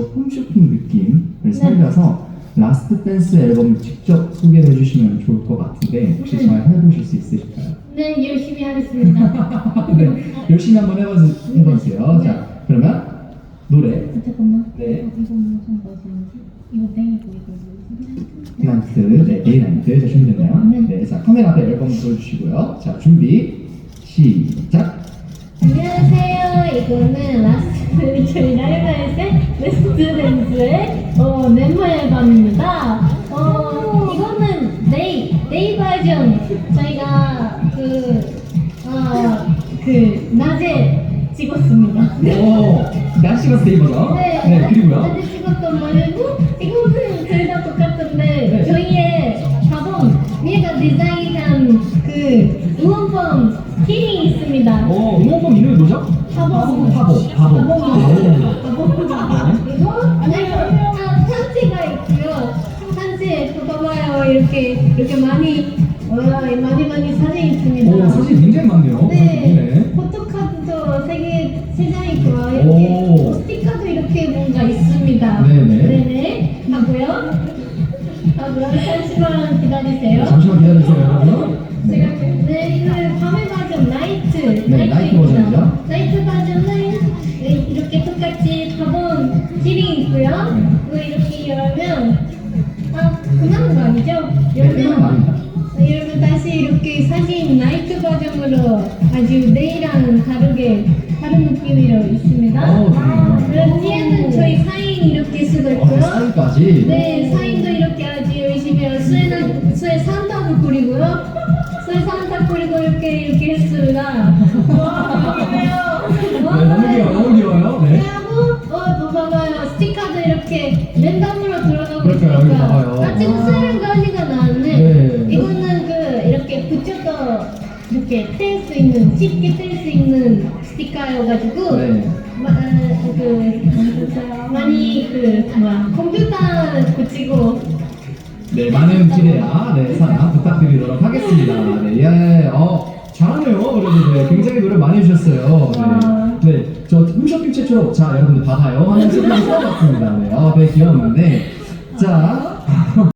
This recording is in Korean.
홈쇼핑 느낌을 살려서 라스트 댄스 앨범을 직접 소개를 해주시면 좋을 것 같은데 혹시 네. 잘 해보실 수 있으실까요? 네, 열심히 하겠습니다. 네, 열심히 한번 해봐, 해보세요. 자, 그러면 노래 잠깐만. 네. 어, 이거 무슨 버전이지? 이거 땡이고 이거 나이트, 네, 데이나이트 자 준비됐나요? 네, 자 카메라 앞에 앨범 보여주시고요. 자 준비 시작. 안녕하세요. 이거는 라스트 저희 라이브에서 레스트 댄스의 어, 멤버 앨범입니다. 어, 이거는 데이 데이 버전 저희가 그, 어, 그 낮에 찍었습니다. 오, 날씨가 스테이 버전. 네, 그리고요. 낮에 찍었던 말고 이거는 둘다 똑같은데 네. 저희의 가본 얘가 디자인한 그 응원봉 키링이 있습니다. 오, 응원봉 이름이 뭐죠? 바보. 바보, 바보, 바보. 그리 산지에 또 봐봐요. 이렇게 이렇게 많이 와, 많이 많이 사진 있습니다. 오, 사진 굉장히 많네요. 네. 포토카드도 세개 세장 있고요. 이렇게 오. 스티커도 이렇게 뭔가 있습니다. 네네. 네네. 하고요. 하고요. 잠시만 기다리세요. 잠시만 기다리세요, 여러분. 제가 네. 네, 이거 밤의 버전 나이트. 네, 나이트 버전이죠. 나이트 버전은 네, 이렇게 똑같이 가본 키링 있고요. 네. 그리고 이렇게 열면 아, 거 아니죠? 네, 아닙니다. 네, 여러분 다시 이렇게 사진 나이트 버전으로 아주 내일랑 다르게 다른 느낌으로 있습니다. 오, 좋네요. 그리고 뒤에는 저희 사인 이렇게 쓰고 어, 있고요. 사이까지. 네, 사인도 이렇게 아주 열심히 해요. 수에, 수에 산타도 그리고요. 수에 산타 그리고 이렇게 이렇게 했습니다. 네, 너무 귀여워, 너무 귀여워요. 네. 하고, 어, 또 봐봐요. 스티커도 이렇게 랜덤으로 그러니까요, 여기 봐봐요. 아, 지금 아. 쓰는 거니까 나왔네. 네. 이거는 그, 이렇게 붙여서 이렇게 뗄 수 있는, 쉽게 뗄 수 있는 스티커여가지고. 네. 마, 아, 그, 많이 그, 뭐야, 컴퓨터 붙이고 네, 많은 기대와 네, 사랑 부탁드리도록 하겠습니다. 네, 예, 어, 잘하네요. 그래도 네, 굉장히 노래 많이 해주셨어요. 와. 네, 네, 저 홈쇼핑 최초로 자 여러분들 봐봐요 하는 소리를 써봤습니다. 네, 어, 네, 귀여웠는데 자.